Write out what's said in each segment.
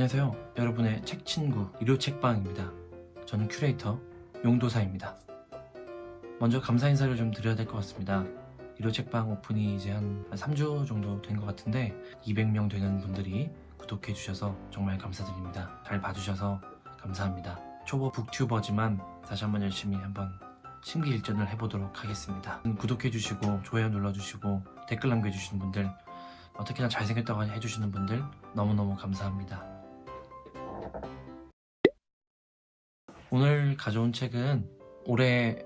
안녕하세요. 여러분의 책 친구 일요 책방입니다. 저는 큐레이터 용도사입니다. 먼저 감사 인사를 좀 드려야 될 것 같습니다. 일요 책방 오픈이 이제 한 3주 정도 된 것 같은데 200명 되는 분들이 구독해 주셔서 정말 감사드립니다. 잘 봐주셔서 감사합니다. 초보 북튜버지만 다시 한번 열심히 한번 심기일전을 해보도록 하겠습니다. 구독해 주시고 좋아요 눌러주시고 댓글 남겨주시는 분들 어, 특히나 잘생겼다고 해주시는 분들 너무너무 감사합니다. 오늘 가져온 책은 올해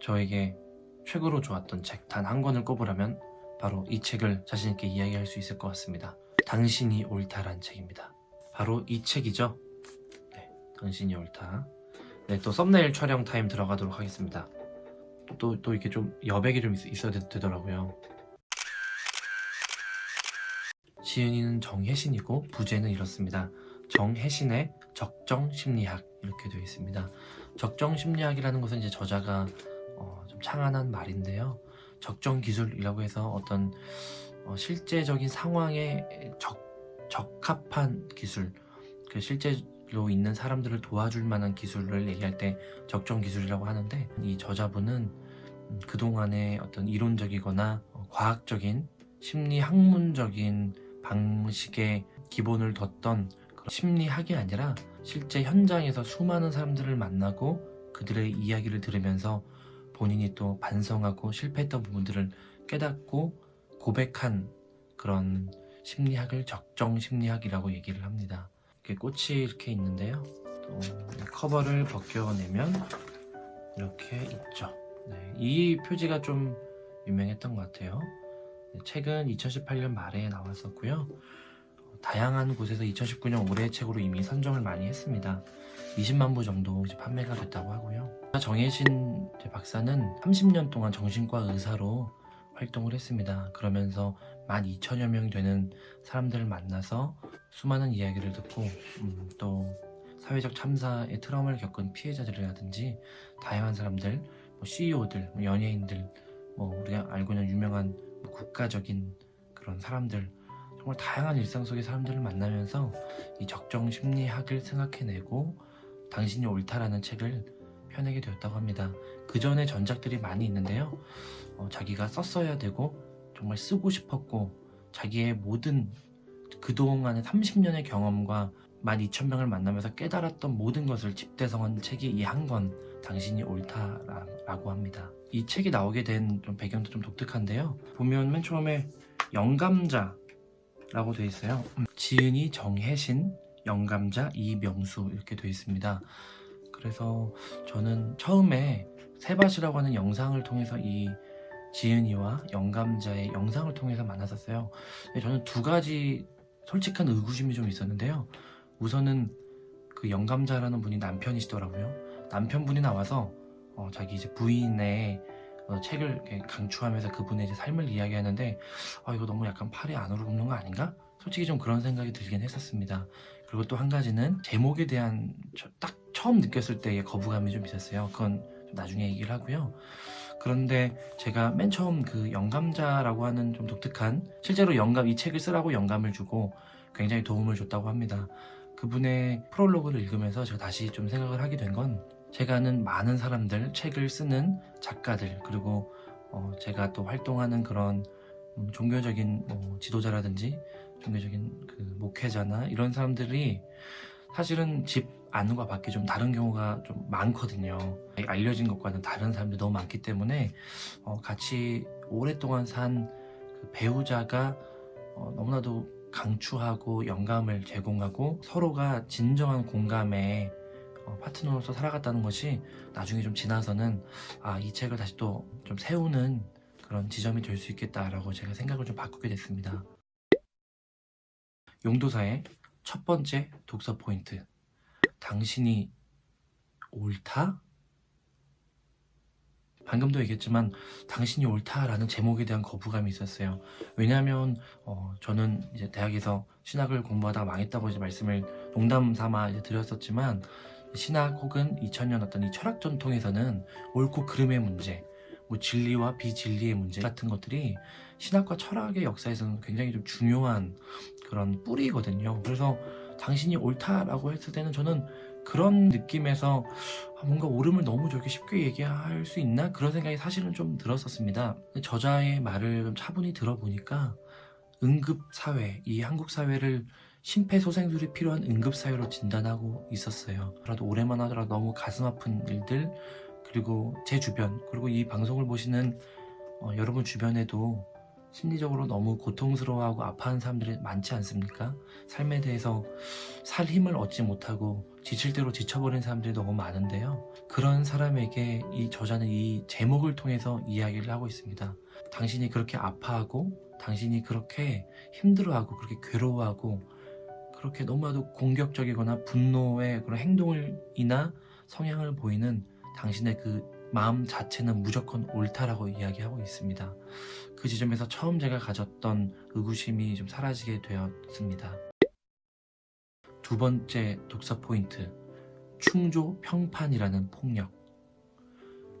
저에게 최고로 좋았던 책 단 한 권을 꼽으라면 바로 이 책을 자신있게 이야기할 수 있을 것 같습니다. 당신이 옳다란 책입니다. 바로 이 책이죠. 네, 당신이 옳다. 네, 또 썸네일 촬영 타임 들어가도록 하겠습니다. 또, 또 이렇게 좀 여백이 좀 있, 있어야 되, 되더라고요. 지은이는 정혜신이고 부제는 이렇습니다. 정혜신의 적정 심리학 이렇게 되어 있습니다. 적정 심리학이라는 것은 이제 저자가 어, 좀 창안한 말인데요. 적정 기술이라고 해서 어떤 어, 실제적인 상황에 적, 적합한 기술, 그 실제로 있는 사람들을 도와줄 만한 기술을 얘기할 때 적정 기술이라고 하는데 이 저자분은 음, 그동안의 어떤 이론적이거나 어, 과학적인 심리 학문적인 방식의 기본을 뒀던 심리학이 아니라 실제 현장에서 수많은 사람들을 만나고 그들의 이야기를 들으면서 본인이 또 반성하고 실패했던 부분들을 깨닫고 고백한 그런 심리학을 적정 심리학이라고 얘기를 합니다. 이렇게 꽃이 이렇게 있는데요. 또 커버를 벗겨내면 이렇게 있죠. 네, 이 표지가 좀 유명했던 것 같아요. 네, 책은 2018년 말에 나왔었고요. 어, 다양한 곳에서 2019년 올해의 책으로 이미 선정을 많이 했습니다. 20만 부 정도 판매가 됐다고 하고요. 정혜신 박사는 30년 동안 정신과 의사로 활동을 했습니다. 그러면서 12,000여 명이 되는 사람들을 만나서 수많은 이야기를 듣고 음, 또 사회적 참사의 트라우마를 겪은 피해자들이라든지 다양한 사람들, 뭐 CEO들, 뭐 연예인들, 뭐 우리가 알고 있는 유명한 뭐 국가적인 그런 사람들 정말 다양한 일상 속의 사람들을 만나면서 이 적정 심리학을 생각해내고 당신이 옳다라는 책을 펴내게 되었다고 합니다. 그 전에 전작들이 많이 있는데요. 어, 자기가 썼어야 되고 정말 쓰고 싶었고 자기의 모든 그동안의 30년의 경험과 12,000명을 만나면서 깨달았던 모든 것을 집대성한 책이 이 한 권 당신이 옳다라고 합니다. 이 책이 나오게 된 좀 배경도 좀 독특한데요. 보면 맨 처음에 영감자 라고 되어 있어요. 음, 지은이 정혜신, 영감자 이명수 이렇게 되어 있습니다. 그래서 저는 처음에 세밭이라고 하는 영상을 통해서 이 지은이와 영감자의 영상을 통해서 만났었어요. 저는 두 가지 솔직한 의구심이 좀 있었는데요. 우선은 그 영감자라는 분이 남편이시더라고요. 남편분이 나와서 어, 자기 이제 부인의 어, 책을 이렇게 강추하면서 그분의 이제 삶을 이야기하는데 아 이거 너무 약간 팔이 안으로 굽는 거 아닌가? 솔직히 좀 그런 생각이 들긴 했었습니다. 그리고 또 한 가지는 제목에 대한 저- 딱 처음 느꼈을 때의 거부감이 좀 있었어요. 그건 좀 나중에 얘기를 하고요. 그런데 제가 맨 처음 그 영감자라고 하는 좀 독특한 실제로 영감 이 책을 쓰라고 영감을 주고 굉장히 도움을 줬다고 합니다. 그분의 프롤로그를 읽으면서 제가 다시 좀 생각을 하게 된건 제가 아는 많은 사람들, 책을 쓰는 작가들, 그리고 어, 제가 또 활동하는 그런 음, 종교적인 뭐 지도자라든지 종교적인 그 목회자나 이런 사람들이 사실은 집 안과 밖이 좀 다른 경우가 좀 많거든요. 알려진 것과는 다른 사람들이 너무 많기 때문에 어, 같이 오랫동안 산 그 배우자가 어, 너무나도 강추하고 영감을 제공하고 서로가 진정한 공감의 어, 파트너로서 살아갔다는 것이 나중에 좀 지나서는 아, 이 책을 다시 또 좀 세우는 그런 지점이 될 수 있겠다라고 제가 생각을 좀 바꾸게 됐습니다. 용도사의 첫 번째 독서 포인트. 당신이 옳다? 방금도 얘기했지만 당신이 옳다라는 제목에 대한 거부감이 있었어요. 왜냐하면 어, 저는 이제 대학에서 신학을 공부하다가 망했다고 이제 말씀을 농담 삼아 이제 드렸었지만 신학 혹은 2000년 어떤 이 철학 전통에서는 옳고 그름의 문제, 뭐 진리와 비진리의 문제 같은 것들이 신학과 철학의 역사에서는 굉장히 좀 중요한 그런 뿌리거든요. 그래서 당신이 옳다라고 했을 때는 저는 그런 느낌에서 아, 뭔가 옳음을 너무 저렇게 쉽게 얘기할 수 있나 그런 생각이 사실은 좀 들었었습니다. 저자의 말을 좀 차분히 들어보니까 응급 사회, 이 한국 사회를 심폐소생술이 필요한 응급 사회로 진단하고 있었어요. 그래도 올해만 하더라도 너무 가슴 아픈 일들 그리고 제 주변 그리고 이 방송을 보시는 어, 여러분 주변에도 심리적으로 너무 고통스러워하고 아파하는 사람들이 많지 않습니까? 삶에 대해서 살 힘을 얻지 못하고 지칠 대로 지쳐버린 사람들이 너무 많은데요. 그런 사람에게 이 저자는 이 제목을 통해서 이야기를 하고 있습니다. 당신이 그렇게 아파하고 당신이 그렇게 힘들어하고 그렇게 괴로워하고 그렇게 너무나도 공격적이거나 분노의 그런 행동을 이나 성향을 보이는 당신의 그 마음 자체는 무조건 옳다라고 이야기하고 있습니다. 그 지점에서 처음 제가 가졌던 의구심이 좀 사라지게 되었습니다. 두 번째 독서 포인트. 충조 평판이라는 폭력.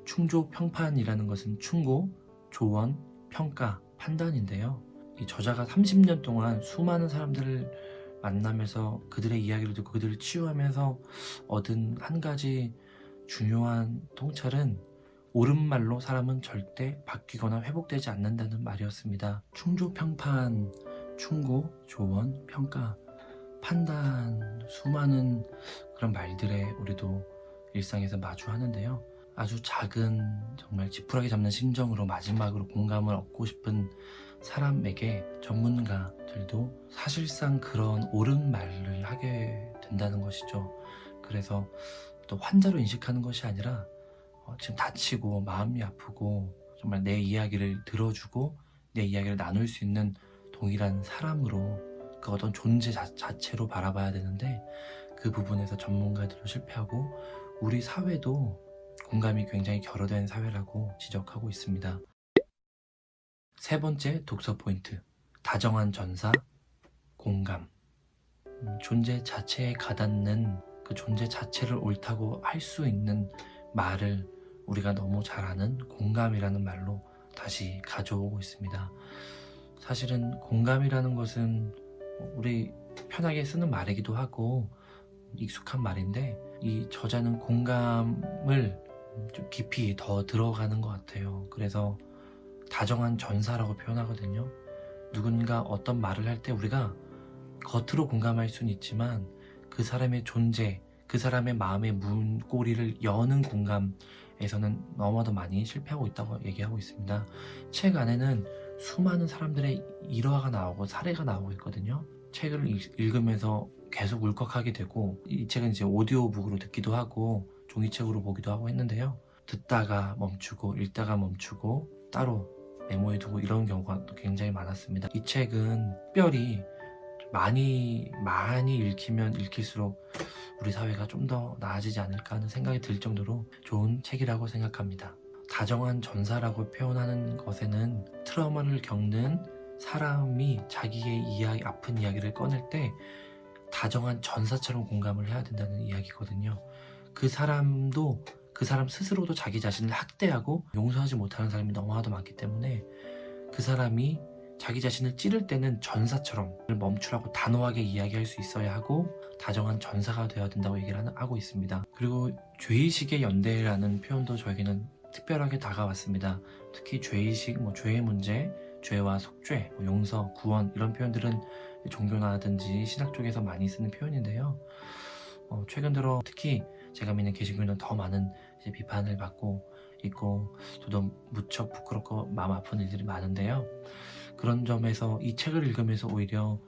충조 평판이라는 것은 충고, 조언, 평가, 판단인데요. 이 저자가 30년 동안 수많은 사람들을 만나면서 그들의 이야기를 듣고 그들을 치유하면서 얻은 한 가지 중요한 통찰은 옳은 말로 사람은 절대 바뀌거나 회복되지 않는다는 말이었습니다. 충조평판, 충고, 조언, 평가, 판단, 수많은 그런 말들에 우리도 일상에서 마주하는데요. 아주 작은 정말 지푸라기 잡는 심정으로 마지막으로 공감을 얻고 싶은 사람에게 전문가들도 사실상 그런 옳은 말을 하게 된다는 것이죠. 그래서 또 환자로 인식하는 것이 아니라 어, 지금 다치고 마음이 아프고 정말 내 이야기를 들어주고 내 이야기를 나눌 수 있는 동일한 사람으로 그 어떤 존재 자, 자체로 바라봐야 되는데 그 부분에서 전문가들도 실패하고 우리 사회도 공감이 굉장히 결여된 사회라고 지적하고 있습니다. 세 번째 독서 포인트 다정한 전사 공감 음, 존재 자체에 가닿는 그 존재 자체를 옳다고 할 수 있는 말을 우리가 너무 잘 아는 공감이라는 말로 다시 가져오고 있습니다. 사실은 공감이라는 것은 우리 편하게 쓰는 말이기도 하고 익숙한 말인데 이 저자는 공감을 좀 깊이 더 들어가는 것 같아요. 그래서 다정한 전사라고 표현하거든요. 누군가 어떤 말을 할 때 우리가 겉으로 공감할 수는 있지만 그 사람의 존재, 그 사람의 마음의 문고리를 여는 공감에서는 너무나도 많이 실패하고 있다고 얘기하고 있습니다. 책 안에는 수많은 사람들의 일화가 나오고 사례가 나오고 있거든요. 책을 읽- 읽으면서 계속 울컥하게 되고 이 책은 이제 오디오북으로 듣기도 하고 종이책으로 보기도 하고 했는데요. 듣다가 멈추고 읽다가 멈추고 따로 메모해 두고 이런 경우가 또 굉장히 많았습니다. 이 책은 특별히 많이 많이 읽히면 읽힐수록 우리 사회가 좀 더 나아지지 않을까 하는 생각이 들 정도로 좋은 책이라고 생각합니다. 다정한 전사라고 표현하는 것에는 트라우마를 겪는 사람이 자기의 이야기, 아픈 이야기를 꺼낼 때 다정한 전사처럼 공감을 해야 된다는 이야기거든요. 그 사람도 그 사람 스스로도 자기 자신을 학대하고 용서하지 못하는 사람이 너무나도 많기 때문에 그 사람이 자기 자신을 찌를 때는 전사처럼 멈추라고 단호하게 이야기할 수 있어야 하고 다정한 전사가 되어야 된다고 얘기를 하고 있습니다. 그리고 죄의식의 연대라는 표현도 저에게는 특별하게 다가왔습니다. 특히 죄의식, 뭐 죄의 문제, 죄와 속죄, 뭐 용서, 구원 이런 표현들은 종교나든지 신학 쪽에서 많이 쓰는 표현인데요. 어, 최근 들어 특히 제가 믿는 개신교는 더 많은 비판을 받고 있고 저도 무척 부끄럽고 마음 아픈 일들이 많은데요. 그런 점에서 이 책을 읽으면서 오히려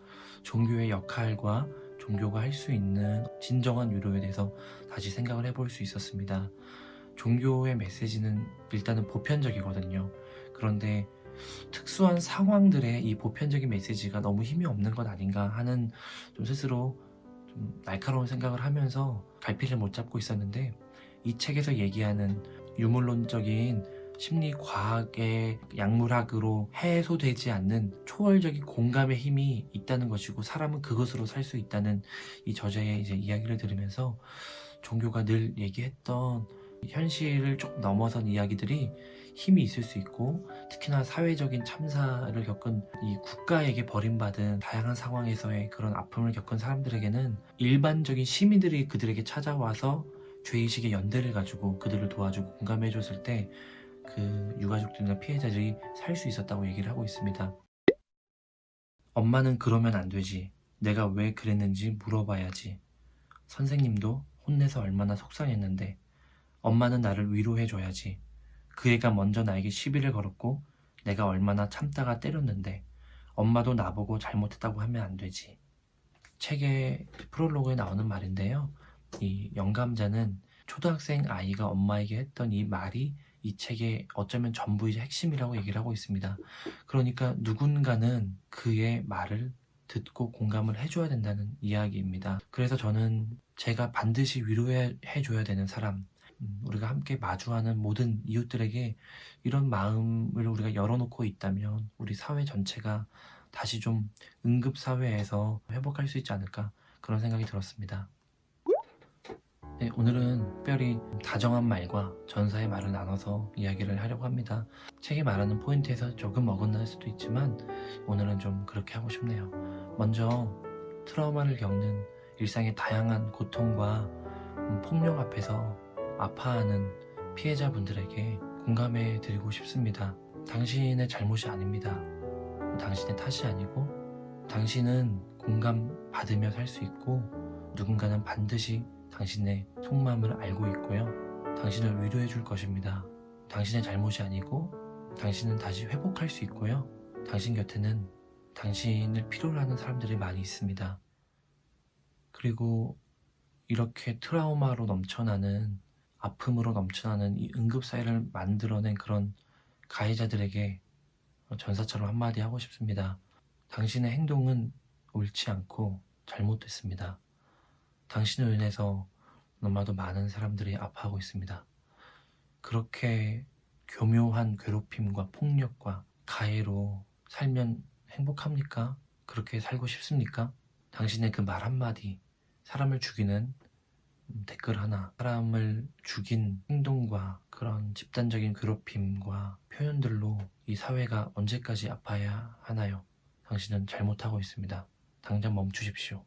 종교의 역할과 종교가 할 수 있는 진정한 위로에 대해서 다시 생각을 해볼 수 있었습니다. 종교의 메시지는 일단은 보편적이거든요. 그런데 특수한 상황들의 이 보편적인 메시지가 너무 힘이 없는 것 아닌가 하는 좀 스스로 좀 날카로운 생각을 하면서 갈피를 못 잡고 있었는데 이 책에서 얘기하는 유물론적인 심리 과학의 약물학으로 해소되지 않는 초월적인 공감의 힘이 있다는 것이고 사람은 그것으로 살 수 있다는 이 저자의 이제 이야기를 들으면서 종교가 늘 얘기했던 현실을 조금 넘어선 이야기들이 힘이 있을 수 있고 특히나 사회적인 참사를 겪은 이 국가에게 버림받은 다양한 상황에서의 그런 아픔을 겪은 사람들에게는 일반적인 시민들이 그들에게 찾아와서 죄의식의 연대를 가지고 그들을 도와주고 공감해 줬을 때 그 유가족들이나 피해자들이 살 수 있었다고 얘기를 하고 있습니다. 엄마는 그러면 안 되지. 내가 왜 그랬는지 물어봐야지. 선생님도 혼내서 얼마나 속상했는데 엄마는 나를 위로해 줘야지. 그 애가 먼저 나에게 시비를 걸었고 내가 얼마나 참다가 때렸는데 엄마도 나보고 잘못했다고 하면 안 되지. 책의 프롤로그에 나오는 말인데요. 이 영감자는 초등학생 아이가 엄마에게 했던 이 말이 이 책의 어쩌면 전부이자 핵심이라고 얘기를 하고 있습니다. 그러니까 누군가는 그의 말을 듣고 공감을 해줘야 된다는 이야기입니다. 그래서 저는 제가 반드시 위로해 줘야 되는 사람, 음, 우리가 함께 마주하는 모든 이웃들에게 이런 마음을 우리가 열어놓고 있다면 우리 사회 전체가 다시 좀 응급 사회에서 회복할 수 있지 않을까 그런 생각이 들었습니다. 네, 오늘은 특별히 다정한 말과 전사의 말을 나눠서 이야기를 하려고 합니다. 책이 말하는 포인트에서 조금 어긋날 수도 있지만 오늘은 좀 그렇게 하고 싶네요. 먼저 트라우마를 겪는 일상의 다양한 고통과 음, 폭력 앞에서 아파하는 피해자분들에게 공감해 드리고 싶습니다. 당신의 잘못이 아닙니다. 당신의 탓이 아니고 당신은 공감 받으며 살 수 있고 누군가는 반드시 당신의 속마음을 알고 있고요. 당신을 위로해 줄 것입니다. 당신의 잘못이 아니고 당신은 다시 회복할 수 있고요. 당신 곁에는 당신을 필요로 하는 사람들이 많이 있습니다. 그리고 이렇게 트라우마로 넘쳐나는 아픔으로 넘쳐나는 이 응급 사회를 만들어낸 그런 가해자들에게 전사처럼 한마디 하고 싶습니다. 당신의 행동은 옳지 않고 잘못됐습니다. 당신으로 인해서 너무나도 많은 사람들이 아파하고 있습니다. 그렇게 교묘한 괴롭힘과 폭력과 가해로 살면 행복합니까? 그렇게 살고 싶습니까? 당신의 그 말 한마디, 사람을 죽이는 음, 댓글 하나, 사람을 죽인 행동과 그런 집단적인 괴롭힘과 표현들로 이 사회가 언제까지 아파야 하나요? 당신은 잘못하고 있습니다. 당장 멈추십시오.